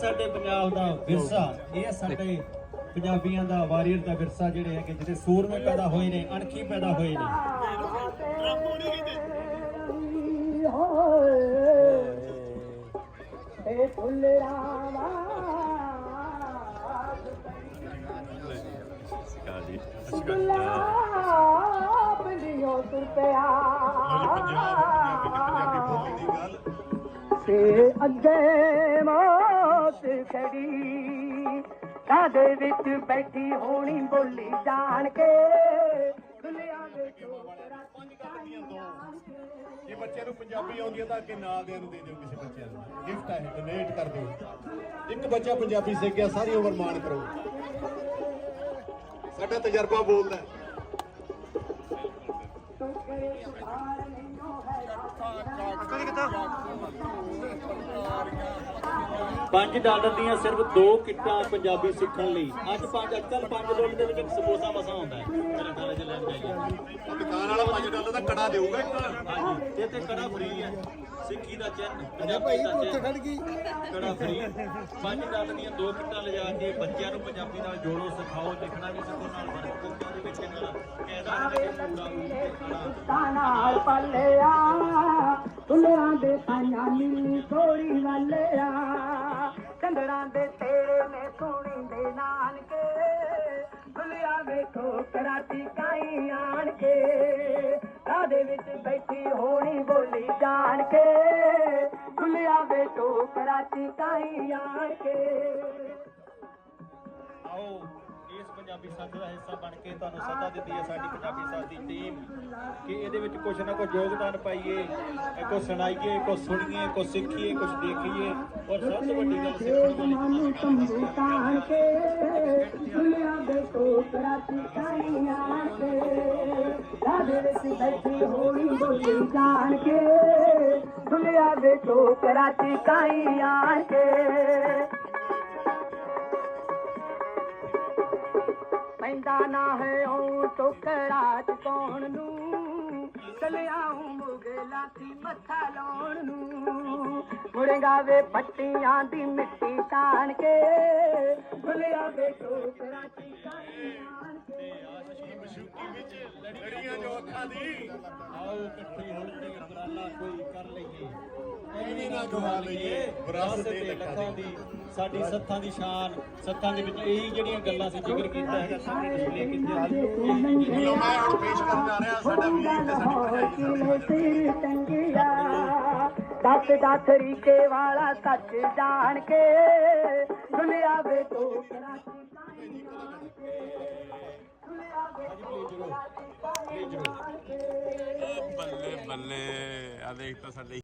ਸਾਡੇ ਪੰਜਾਬ ਦਾ ਵਿਰਸਾ ਇਹ ਹੈ ਸਾਡੇ ਪੰਜਾਬੀਆਂ ਦਾ ਵਾਰੀਅਰ ਦਾ ਵਿਰਸਾ ਜਿਹੜੇ ਹੈਗੇ ਜਿਹੜੇ ਸੂਰਮੇ ਪੈਦਾ ਹੋਏ ਨੇ ਅਣਖੀ ਪੈਦਾ ਹੋਏ ਨੇ। ਏ ਫੁੱਲਰਾਵਾ ਗੁਲਾਬ ਲਿਓ ਤੁਰ ਪਿਆ ਤੇ ਅੱਗੇ ਮੌਤ ਖੜੀ ਕਾਦੇ ਵਿੱਚ ਬੈਠੀ ਹੋਣੀ ਬੋਲੀ ਜਾਣ ਕੇ। ਦੁਨੀਆ ਦੇ ਜੇ ਬੱਚਿਆਂ ਨੂੰ ਪੰਜਾਬੀ ਆਉਂਦੀ ਹੈ ਤਾਂ ਅੱਗੇ ਨਾਲ ਦੇ ਨੂੰ ਦੇ ਦਿਓ ਕਿਸੇ ਬੱਚਿਆਂ ਨੂੰ। ਗਿਫਟ ਹੈ ਡੋਨੇਟ ਕਰ ਦਿਓ। ਇੱਕ ਬੱਚਾ ਪੰਜਾਬੀ ਸਿੱਖ ਗਿਆ, ਸਾਰੀ ਉਮਰ ਮਾਣ ਕਰੋ। ਸਾਡਾ ਤਜਰਬਾ ਬੋਲਦਾ ਹੈ। ਪੰਜ ਡਾਲਰ ਦੀਆਂ ਸਿਰਫ ਦੋ ਕਿੱਟਾਂ ਪੰਜਾਬੀ ਸਿੱਖਣ ਲਈ ਅੱਜ ਪੰਜ ਅੱਜਕੱਲ 5 ਡਾਲਰ ਦੇ ਵਿੱਚ ਇੱਕ ਸਮੋਸਾ ਮਸਾ ਹੁੰਦਾ ਹੈ 5 ਡਾਲਰ ਦਾ ਕੜਾ ਦੇਊਗਾ ਇੱਕ। ਇਹ ਤੇ ਕੜਾ ਫ੍ਰੀ ਹੈ। ਸਿੱਖੀ ਦਾ ਚਿੰਨ ਪੰਜਾਬੀ ਦਾ ਚਿੰਨ ਖੜ ਗਈ। ਕੜਾ ਫ੍ਰੀ ਪੰਜ ਡਾਲਰ ਦੀਆਂ ਦੋ ਕਿੱਟਾਂ ਲਿਜਾ ਕੇ ਬੱਚਿਆਂ ਨੂੰ ਪੰਜਾਬੀ ਨਾਲ ਜੋੜੋ ਸਿਖਾਓ ਲਿਖਣਾ ਵੀ ਸਿੱਖੋ ਨਾਲ ਵਰਕ ਬੁੱਕਾਂ ਦੇ ਵਿੱਚ ਇਹਨਾਂ ਕਹਿਦਾ ਤੇ ਨਾਲ ਪੱਲਿਆ ਫੁੱਲਾਂ ਦੇ ਸਾਈਆਂ ਨੀਲੀ ਕੋੜੀ ਵਾਲਿਆ। ਚੰਦੜਾਂ ਦੇ ਤੇਰੇ ਨੇ ਸੋਹਣੀ ਦੇ ਨਾਨਕੇ। ਫੁੱਲਿਆ ਵੇਖੋ ਕਰਾਤੀ ਕਾਈ ਆਣ ਕੇ। ਦੇ ਵਿੱਚ ਬੈਠੀ ਹੋਣੀ ਬੋਲੀ ਜਾਣ ਕੇ। ਫੁੱਲਿਆ ਵੇਖੋ ਕਰਾਤੀ ਕਾਈ ਆਣ ਕੇ। ਆਓ ਇਸ ਪੰਜਾਬੀ ਸਾਥ ਦਾ ਹਿੱਸਾ ਬਣ ਕੇ ਤੁਹਾਨੂੰ ਸੱਦਾ ਦਿੱਤੀ ਹੈ ਸਾਡੀ ਪੰਜਾਬੀ ਸਾਥ ਦੀ ਟੀਮ ਕਿ ਇਹਦੇ ਵਿੱਚ ਕੁਝ ਨਾ ਕੁਝ ਯੋਗਦਾਨ ਪਾਈਏ ਕੁਝ ਸੁਣਾਈਏ ਕੁਝ ਸੁਣੀਏ ਕੁਝ ਸਿੱਖੀਏ ਕੁਝ ਦੇਖੀਏ ਔਰ ਸਭ ਤੋਂ ਵੱਡੀ ਗੱਲ ਸਿੱਖਣ ਵਾਲੀ ਕੇ ਦੁਨੀਆ ਦੇ ਵਿੱਚ ਬੈਠੀ ਹੋਣੀ ਬੋਲੀ ਜਾਣ ਕੇ, ਦੁਨੀਆ ਦੇ ਟੋਕਰਾ ਚਿਕਾਈਆਂ ਕੇ। ਪੈਂਦਾ ਨਾ ਹੈ ਉਹ ਟੋਕਰਾ ਚਕਾਉਣ ਨੂੰ ਚਲਿਆਉਂ ਮੁਗਲਾ ਦੀ ਮੱਥਾ ਲਾਉਣ ਨੂੰ। ਮੁੜੇਗਾ ਵੇ ਪੱਟੀਆਂ ਦੀ ਮਿੱਟੀ ਤਾਣ ਕੇ ਭੁਲਿਆ ਵੇ ਟੋਕਰਾ ਚਕਾਈਆਂ ਕੇ। ਲੜੀਆਂ ਜੋ ਅੱਖਾਂ ਦੀ। ਆਓ ਇਕੱਠੇ ਹੋ ਕੇ ਉਪਰਾਲਾ ਕੋਈ ਕਰ ਲਈਏ। ਇਹ ਵੀ ਨਾ ਗਵਾ ਲਈਏ। ਵਿਰਾਸਤ ਦੇ ਲੱਖਾਂ ਦੀ। ਸਾਡੀ ਸੱਥਾਂ ਦੀ ਸ਼ਾਨ ਸੱਥਾਂ ਦੇ ਵਿੱਚ ਇਹੀ ਜਿਹੜੀਆਂ ਗੱਲਾਂ ਸੀ ਜ਼ਿਕਰ ਕੀਤਾ ਹੈਗਾ ਸਾਹਮਣੇ ਡਿਸਪਲੇ ਕੀਤੀਆਂ ਲੋ ਮੈਂ ਹੁਣ ਪੇਸ਼ ਕਰਨ ਜਾ ਰਿਹਾ ਸਾਡਾ ਵੀਰ ਤੇ ਸਾਡੀ ਭਰਜਾਈ ਸਿਰ ਟੰਗਿਆ ਦੱਸ ਦੱਸ ਤਰੀਕੇ ਵਾਲਾ ਸੱਚ ਜਾਣ ਕੇ ਦੁਨੀਆ ਵੇ ਟੋਕਰਾ ਚਕਾਈਆਂ ਕੇ। ਦੁਨੀਆ ਵੇ ਕੇ ਬੱਲੇ ਬੱਲੇ। ਆ ਦੇਖ ਤਾਂ ਸਾਡੇ